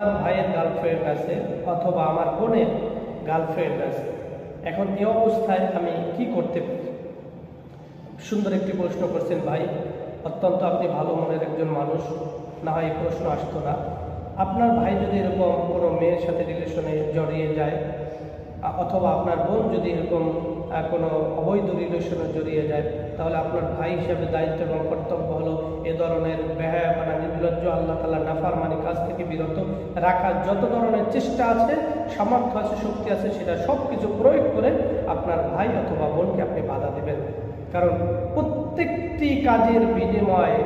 ভাইয়ের গার্লফ্রেন্ড আছে অথবা আমার বোনের গার্লফ্রেন্ড আছে। এখন এ অবস্থায় আমি কি করতে পারি? সুন্দর একটি প্রশ্ন করছেন ভাই, অত্যন্ত আপনি ভালো মনের একজন মানুষ, না হয় এই প্রশ্ন আসতো না। আপনার ভাই যদি এরকম কোনো মেয়ের সাথে রিলেশনে জড়িয়ে যায় অথবা আপনার বোন যদি এরকম কোনো অবৈধ রিলেশনে জড়িয়ে যায়, তাহলে আপনার ভাই হিসেবে দায়িত্ব এবং কর্তব্য হলো এ ধরনের ব্যয়াপনা নির্লজ্জ আল্লাহ তাল্লাহ নাফারমানি কাজ থেকে বিরত রাখার যত ধরনের চেষ্টা আছে, সামর্থ্য আছে, শক্তি আছে, সেটা সব কিছু প্রয়োগ করে আপনার ভাই অথবা বোনকে আপনি বাধা দেবেন। কারণ প্রত্যেকটি কাজের বিনিময়ে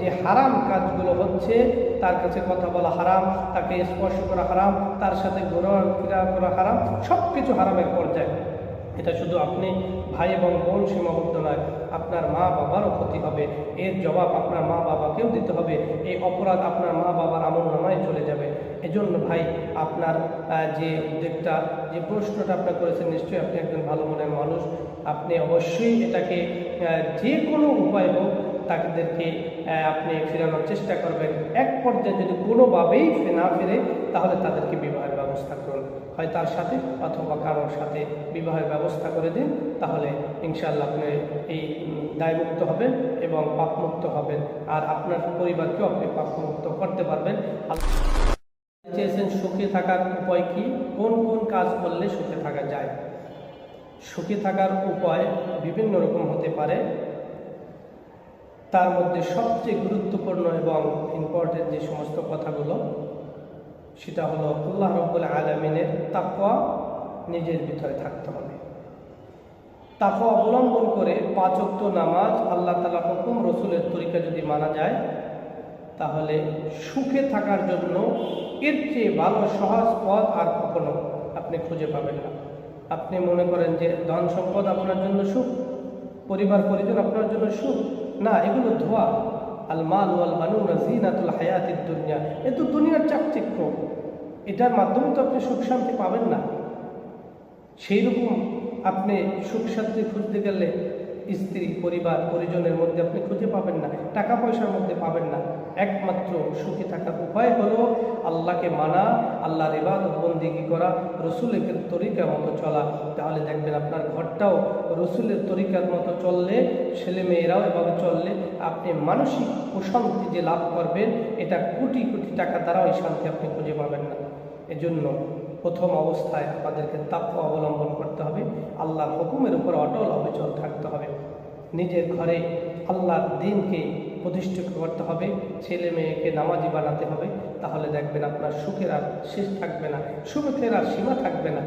যে হারাম কাজগুলো হচ্ছে, তার কাছে কথা বলা হারাম, তাকে স্পর্শ করা হারাম, তার সাথে ঘোরাফেরা করা হারাম সব কিছু হারামের পর্যায়ে। এটা শুধু আপনি ভাই এবং বোন সীমাবদ্ধ নয়, আপনার মা বাবারও ক্ষতি হবে। এর জবাব আপনার মা বাবাকেও দিতে হবে। এই অপরাধ আপনার মা বাবার আমল নামায় চলে যাবে। এজন্য ভাই, আপনার যে উদ্যোগটা, যে প্রশ্নটা আপনি করেছেন, নিশ্চয়ই আপনি একজন ভালো মনের মানুষ। আপনি অবশ্যই এটাকে যে কোনো উপায় হোক তাদেরকে আপনি ফেরানোর চেষ্টা করবেন। এক পর্যায়ে যদি কোনোভাবেই না ফেরে, তাহলে তাদেরকে বিবাহের ব্যবস্থা করুন। হয় তার সাথে অথবা কারোর সাথে বিবাহের ব্যবস্থা করে দিন, তাহলে ইনশাআল্লাহ আপনি এই দায়মুক্ত হবেন এবং পাপমুক্ত হবেন। আর আপনার পরিবারকেও আপনি পাপমুক্ত করতে পারবেন। চেয়েছেন সুখে থাকার উপায় কি? কোন কোন কাজ করলে সুখে থাকা যায়? সুখে থাকার উপায় বিভিন্ন রকম হতে পারে। তার মধ্যে সবচেয়ে গুরুত্বপূর্ণ এবং ইম্পর্টেন্ট যে সমস্ত কথাগুলো, সেটা হলো আল্লাহ রব্বুল আলমিনের তাকওয়া নিজের ভিতরে থাকতে হবে। তাকওয়া অবলম্বন করে পাঁচক্ত নামাজ আল্লাহ তালা হুকুম, রসুলের তরিকা যদি মানা যায়, তাহলে সুখে থাকার জন্য এর চেয়ে ভালো সহজ পথ আর কখনো আপনি খুঁজে পাবেন না। আপনি মনে করেন যে ধন সম্পদ আপনার জন্য সুখ পরিবার পরিজন আপনার জন্য সুখ না, এগুলো ধোয়া। আল মাল ওয়াল মানু জিনাতুল হায়াতের দুনিয়া। এ তো দুনিয়ার চাকচিক্য। এটার মাধ্যমে তো আপনি সুখ শান্তি পাবেন না। সেই রকম আপনি সুখ শান্তি খুঁজতে গেলে স্ত্রী, পরিবার, পরিজনের মধ্যে আপনি খুঁজে পাবেন না। টাকা পয়সার মধ্যে পাবেন না। একমাত্র সুখে থাকার উপায় হলো আল্লাহকে মানা, আল্লাহর ইবাদত, বন্দিগি করা, রসুলের তরিকার মতো চলা। তাহলে দেখবেন আপনার ঘরটাও রসুলের তরিকার মতো চললে ছেলে মেয়েরাও এভাবে চললে, আপনি মানসিক প্রশান্তি যে লাভ করবেন, এটা কোটি কোটি টাকা দ্বারাও এই শান্তি আপনি খুঁজে পাবেন না। এজন্য প্রথম অবস্থায় আমাদেরকে তাপ্য অবলম্বন করতে হবে। আল্লাহর হুকুমের উপর অটল অবিচল থাকতে হবে। নিজের ঘরে আল্লাহর দিনকে প্রতিষ্ঠিত করতে হবে। ছেলে মেয়েকে নামাজি বানাতে হবে। তাহলে দেখবেন আপনার সুখের আর শেষ থাকবে না। সুখের আর সীমা থাকবে না।